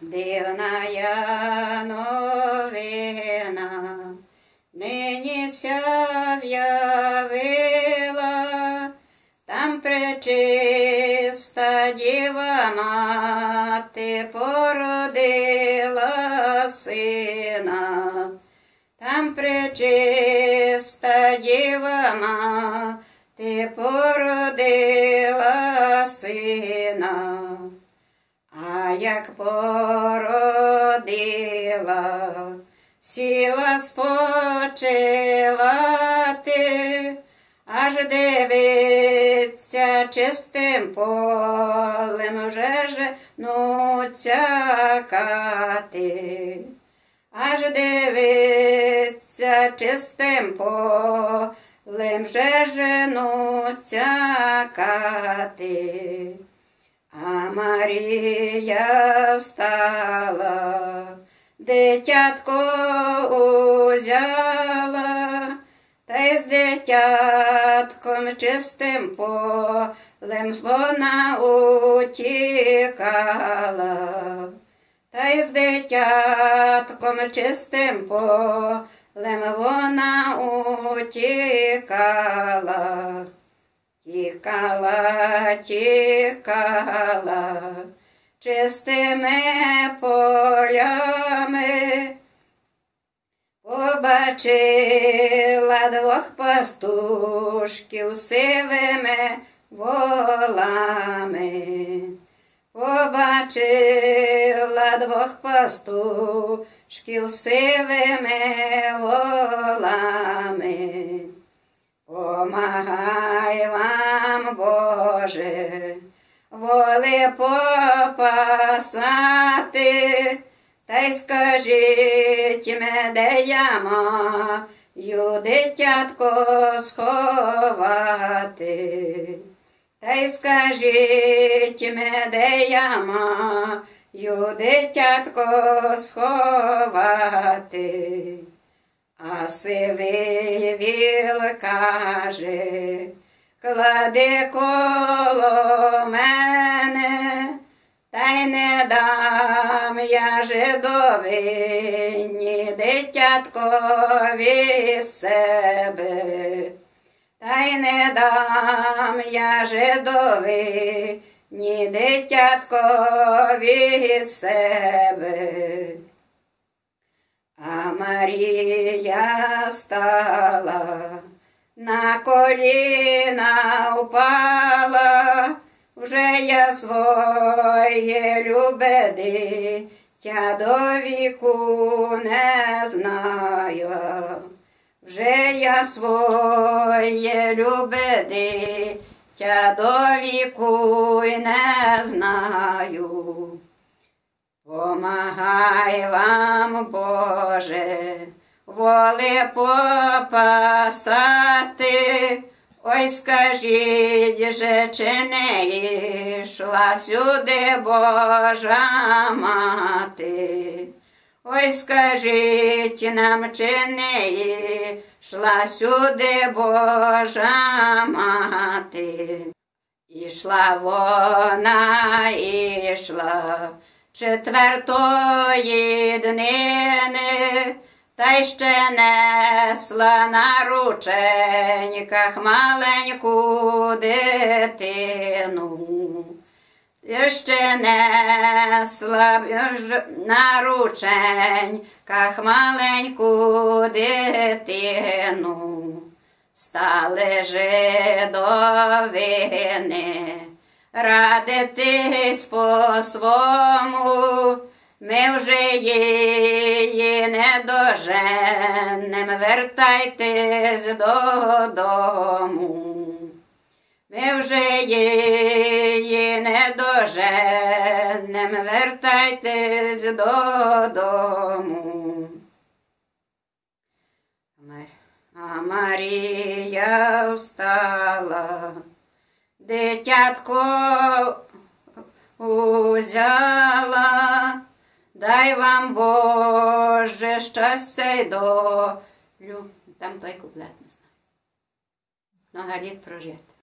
Дивна я новина, нині ся з'явила, там пречиста діва мати породила сина, там пречиста діва мати породила сина. Як породила, сіла спочивати, аж дивиться чистим полем вже женуться кати, аж дивиться чистим полем вже женуться кати. А Марія встала, дитятко узяла, та й з дитятком чистим полем вона утікала, та й з дитятком чистим полем вона утікала. Тікала, тікала чистими полями, побачила двох пастушків сивими волами, побачила двох пастушків сивими волами. Боже, воли попасати, та й скажіть ме, де я маю дитятко сховати, та й скажіть де я маю дитятко сховати. А сивий віл каже, клади коло мене, та й не дам я жидовині дитятко від себе, та й не дам я жидовині дитятко від себе. А Марія стала, на коліна упала, вже я своє любе дитя до віку не знаю, вже я своє любе дитя до віку не знаю. Помагай вам, Боже, воли попасати, ой скажіть же, чи не йшла сюди Божа мати. Ой, скажіть нам, чи не йшла сюди Божа мати. Ішла вона, ішла четвертої днини, та й ще несла на рученьках маленьку дитину. Ще несла на рученьках маленьку дитину. Стали жидовини радитись по-свому, ми вже її не доженем, вертайтесь додому. Ми вже її не доженем, вертайтесь додому. А Марія встала, дитятко узяла, дай вам Боже щастя й долю. Там той куплет не знаю. Много літ прожити.